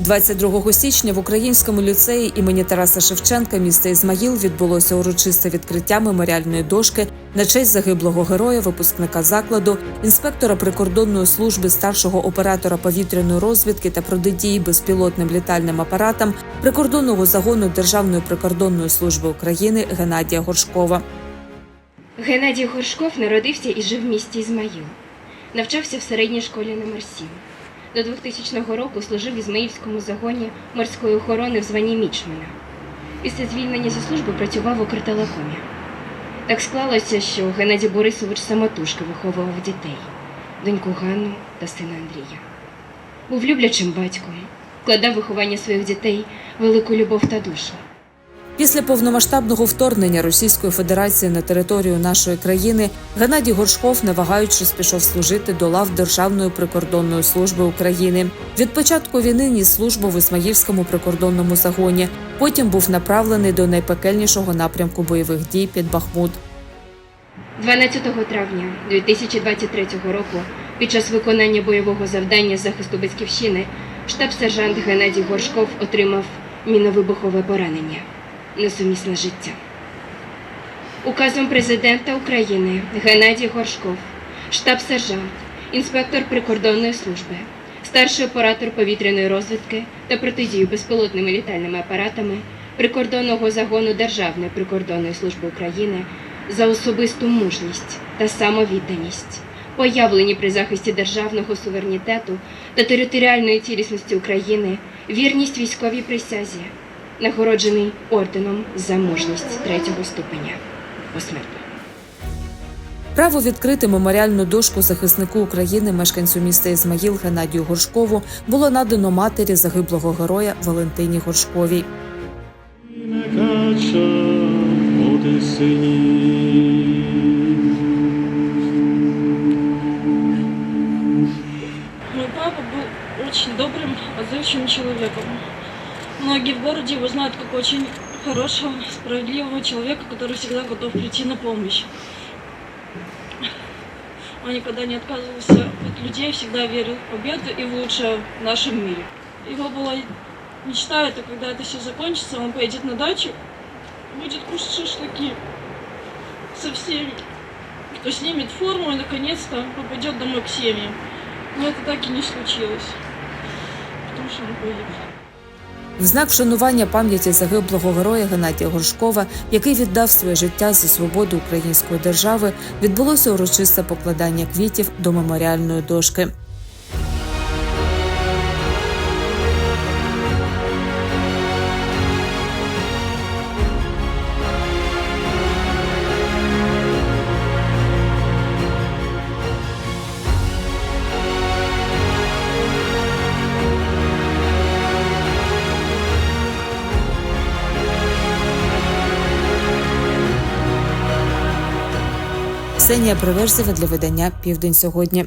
22 січня в українському ліцеї імені Тараса Шевченка міста Ізмаїл відбулося урочисте відкриття меморіальної дошки на честь загиблого героя, випускника закладу, інспектора прикордонної служби старшого оператора повітряної розвідки та протидії безпілотним літальним апаратам прикордонного загону Державної прикордонної служби України Геннадія Горшкова. Геннадій Горшков народився і жив в місті Ізмаїл. Навчався в середній школі номер 7. До 2000 року служив в Ізмаїльському загоні морської охорони в званні Мічмана. Після звільнення зі служби працював у Укртелекомі. Так склалося, що Геннадій Борисович самотужки виховував дітей доньку Ганну та сина Андрія. Був люблячим батьком, вкладав виховання своїх дітей велику любов та душу. Після повномасштабного вторгнення Російської Федерації на територію нашої країни Геннадій Горшков, не вагаючись, пішов служити до лав Державної прикордонної служби України. Від початку війни ніс службу в Ісмаїльському прикордонному загоні. Потім був направлений до найпекельнішого напрямку бойових дій під Бахмут. 12 травня 2023 року під час виконання бойового завдання захисту батьківщини штаб-сержант Геннадій Горшков отримав міновибухове поранення несумісне життя. Указом президента України Геннадій Горшков, штаб-сержант, інспектор прикордонної служби, старший оператор повітряної розвідки та протидію безпілотними літальними апаратами прикордонного загону Державної прикордонної служби України за особисту мужність та самовідданість, появлені при захисті державного суверенітету та територіальної цілісності України, вірність військовій присязі, нагороджений орденом за мужність третього ступеня посмертно. Право відкрити меморіальну дошку захиснику України, мешканцю міста Ізмаїл Геннадію Горшкову було надано матері загиблого героя Валентині Горшковій. Не кача води сині. Мой папа был очень добрым, отзывчивым человеком. Многие в городе его знают как очень хорошего, справедливого человека, который всегда готов прийти на помощь. Он никогда не отказывался от людей, всегда верил в победу и в лучшее в нашем мире. Его была мечта, это когда это все закончится, он поедет на дачу, будет кушать шашлыки со всеми, кто снимет форму и наконец-то попадет домой к семьям. Но это так и не случилось, потому что он погиб. В знак вшанування пам'яті загиблого героя Геннадія Горшкова, який віддав своє життя за свободу української держави, відбулося урочисте покладання квітів до меморіальної дошки. Ксенія Приверзева для видання Південь сьогодні.